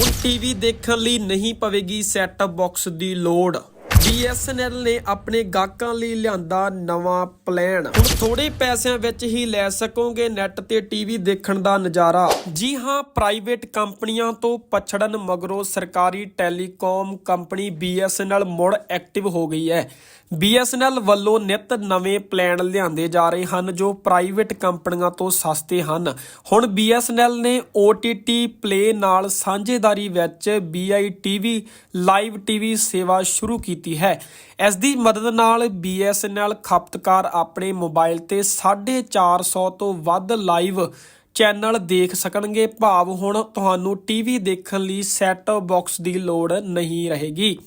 ਹੁਣ ਟੀਵੀ ਦੇਖਣ ਲਈ ਨਹੀਂ ਪਵੇਗੀ ਸੈਟਅਪ ਬਾਕਸ ਦੀ ਲੋੜ। BSNL ਨੇ ਆਪਣੇ ਗਾਹਕਾਂ ਲਈ ਲਿਆਂਦਾ ਨਵਾਂ ਪਲਾਨ। ਹੁਣ ਥੋੜੇ ਪੈਸਿਆਂ ਵਿੱਚ ਹੀ ਲੈ ਸਕੋਗੇ ਨੈੱਟ ਤੇ ਟੀਵੀ ਦੇਖਣ ਦਾ ਨਜ਼ਾਰਾ। ਜੀ ਹਾਂ, ਪ੍ਰਾਈਵੇਟ ਕੰਪਨੀਆਂ ਤੋਂ ਪਛੜਨ ਮਗਰੋਂ ਸਰਕਾਰੀ ਟੈਲੀਕਾਮ ਕੰਪਨੀ BSNL ਮੁੜ ਐਕਟਿਵ ਹੋ ਗਈ ਹੈ। BSNL ਵੱਲੋਂ ਨਿਤ ਨਵੇਂ ਪਲਾਨ ਲਿਆਂਦੇ ਜਾ ਰਹੇ ਹਨ ਜੋ ਪ੍ਰਾਈਵੇਟ ਕੰਪਨੀਆਂ ਤੋਂ ਸਸਤੇ ਹਨ। ਹੁਣ BSNL ਨੇ OTT Play ਨਾਲ ਸਾਂਝੇਦਾਰੀ ਵਿੱਚ BITV ਲਾਈਵ ਟੀਵੀ ਸੇਵਾ ਸ਼ੁਰੂ ਕੀਤੀ ਹੈ। ਇਸ ਦੀ ਮਦਦ ਨਾਲ BSNL ਖਪਤਕਾਰ ਆਪਣੇ ਮੋਬਾਈਲ ਤੇ 450 ਤੋਂ ਵੱਧ ਲਾਈਵ ਚੈਨਲ ਦੇਖ ਸਕਣਗੇ। ਭਾਵ ਹੁਣ ਤੁਹਾਨੂੰ ਟੀਵੀ ਦੇਖਣ ਲਈ ਸੈਟ ਬਾਕਸ ਦੀ ਲੋੜ ਨਹੀਂ ਰਹੇਗੀ।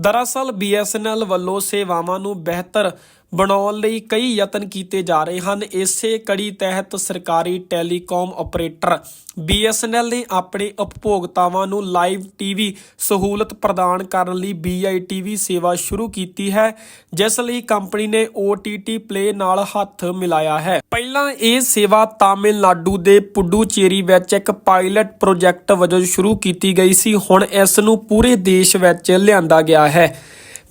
ਦਰਅਸਲ BSNL ਵੱਲੋਂ ਸੇਵਾਵਾਂ ਨੂੰ ਬਿਹਤਰ ਬਣਾਉਣ ਲਈ ਕਈ ਯਤਨ ਕੀਤੇ ਜਾ ਰਹੇ ਹਨ। ਇਸੇ ਕੜੀ ਤਹਿਤ ਸਰਕਾਰੀ ਟੈਲੀਕਾਮ ਆਪਰੇਟਰ BSNL ਨੇ ਆਪਣੇ ਉਪਭੋਗਤਾਵਾਂ ਨੂੰ ਲਾਈਵ ਟੀਵੀ ਸਹੂਲਤ ਪ੍ਰਦਾਨ ਕਰਨ ਲਈ BITV ਸੇਵਾ ਸ਼ੁਰੂ ਕੀਤੀ ਹੈ, ਜਿਸ ਲਈ ਕੰਪਨੀ ਨੇ OTT Play ਨਾਲ ਹੱਥ ਮਿਲਾਇਆ ਹੈ। ਪਹਿਲਾਂ ਇਹ ਸੇਵਾ ਤਾਮਿਲਨਾਡੂ ਦੇ ਪੁਡੂਚੇਰੀ ਵਿੱਚ ਇੱਕ ਪਾਇਲਟ ਪ੍ਰੋਜੈਕਟ ਵਜੋਂ ਸ਼ੁਰੂ ਕੀਤੀ ਗਈ ਸੀ। ਹੁਣ ਇਸ ਨੂੰ ਪੂਰੇ ਦੇਸ਼ ਵਿੱਚ ਲਿਆਂਦਾ ਗਿਆ ਹੈ।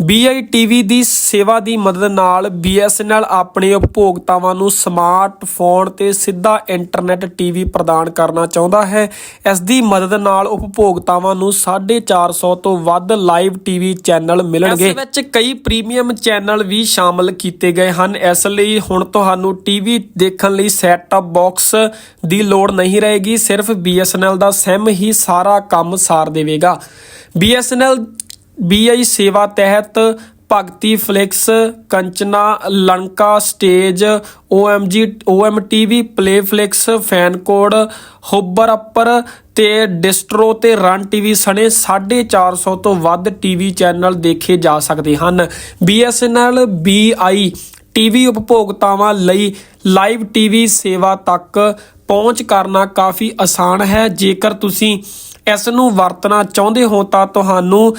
BITV ਦੀ ਸੇਵਾ ਦੀ ਮਦਦ ਨਾਲ BSNL ਆਪਣੇ ਉਪਭੋਗਤਾਵਾਂ ਨੂੰ ਸਮਾਰਟਫੋਨ ਤੇ ਸਿੱਧਾ ਇੰਟਰਨੈਟ ਟੀਵੀ ਪ੍ਰਦਾਨ ਕਰਨਾ ਚਾਹੁੰਦਾ ਹੈ। ਇਸ ਦੀ ਮਦਦ ਨਾਲ ਉਪਭੋਗਤਾਵਾਂ ਨੂੰ 450 ਤੋਂ ਵੱਧ ਲਾਈਵ ਟੀਵੀ ਚੈਨਲ ਮਿਲਣਗੇ। ਇਸ ਵਿੱਚ ਕਈ ਪ੍ਰੀਮੀਅਮ ਚੈਨਲ ਵੀ ਸ਼ਾਮਲ ਕੀਤੇ ਗਏ ਹਨ। ਇਸ ਲਈ ਹੁਣ ਤੁਹਾਨੂੰ ਟੀਵੀ ਦੇਖਣ ਲਈ ਸੈਟ-ਅਪ ਬਾਕਸ ਦੀ ਲੋੜ ਨਹੀਂ ਰਹੇਗੀ। ਸਿਰਫ BSNL ਦਾ SIM ਹੀ ਸਾਰਾ ਕੰਮ ਸਾਰ ਦੇਵੇਗਾ। BSNL BI ਸੇਵਾ ਤਹਿਤ Bhakti flix, Kanchana Lanka stage OMG OMTV play flix, fan code, ਹੁੱਬਰ ਅੱਪਰ ਤੇ ਡਿਸਟਰੋ ਤੇ ਰਨ ਟੀਵੀ ਸਣੇ 450 ਤੋਂ ਵੱਧ ਟੀਵੀ ਚੈਨਲ ਦੇਖੇ ਜਾ ਸਕਦੇ ਹਨ। BSNL BI ਟੀਵੀ ਉਪਭੋਗਤਾਵਾਂ ਲਈ ਲਾਈਵ ਟੀਵੀ ਸੇਵਾ ਤੱਕ ਪਹੁੰਚ ਕਰਨਾ ਕਾਫੀ ਆਸਾਨ ਹੈ। ਜੇਕਰ ਤੁਸੀਂ ਇਸ ਨੂੰ ਵਰਤਣਾ ਚਾਹੁੰਦੇ ਹੋ ਤਾਂ ਤੁਹਾਨੂੰ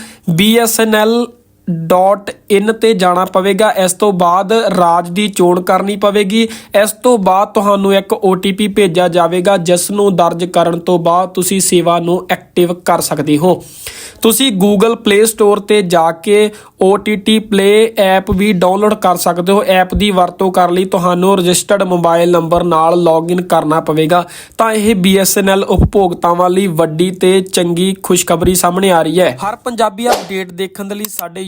bsnl.in ਤੇ ਜਾਣਾ ਪਵੇਗਾ। ਇਸ ਤੋਂ ਬਾਅਦ ਰਾਜ ਦੀ ਚੋਣ ਕਰਨੀ ਪਵੇਗੀ। ਇਸ ਤੋਂ ਬਾਅਦ ਤੁਹਾਨੂੰ ਇੱਕ OTP ਭੇਜਿਆ ਜਾਵੇਗਾ, ਜਿਸ ਨੂੰ ਦਰਜ ਕਰਨ ਤੋਂ ਬਾਅਦ ਤੁਸੀਂ ਸੇਵਾ ਨੂੰ ਐਕਟਿਵ ਕਰ ਸਕਦੇ ਹੋ। ਤੁਸੀਂ Google Play Store ਤੇ ਜਾ ਕੇ OTT Play ਐਪ ਵੀ ਡਾਊਨਲੋਡ ਕਰ ਸਕਦੇ ਹੋ। ਐਪ ਦੀ ਵਰਤੋਂ ਕਰਨ ਲਈ ਤੁਹਾਨੂੰ ਰਜਿਸਟਰਡ ਮੋਬਾਈਲ ਨੰਬਰ ਨਾਲ ਲੌਗਇਨ ਕਰਨਾ ਪਵੇਗਾ। ਤਾਂ ਇਹ BSNL ਉਪਭੋਗਤਾਵਾਂ ਲਈ ਵੱਡੀ ਤੇ ਚੰਗੀ ਖੁਸ਼ਖਬਰੀ ਸਾਹਮਣੇ ਆ ਰਹੀ ਹੈ। ਹਰ ਪੰਜਾਬੀ ਅਪਡੇਟ ਦੇਖਣ ਦੇ ਲਈ ਸਾਡੇ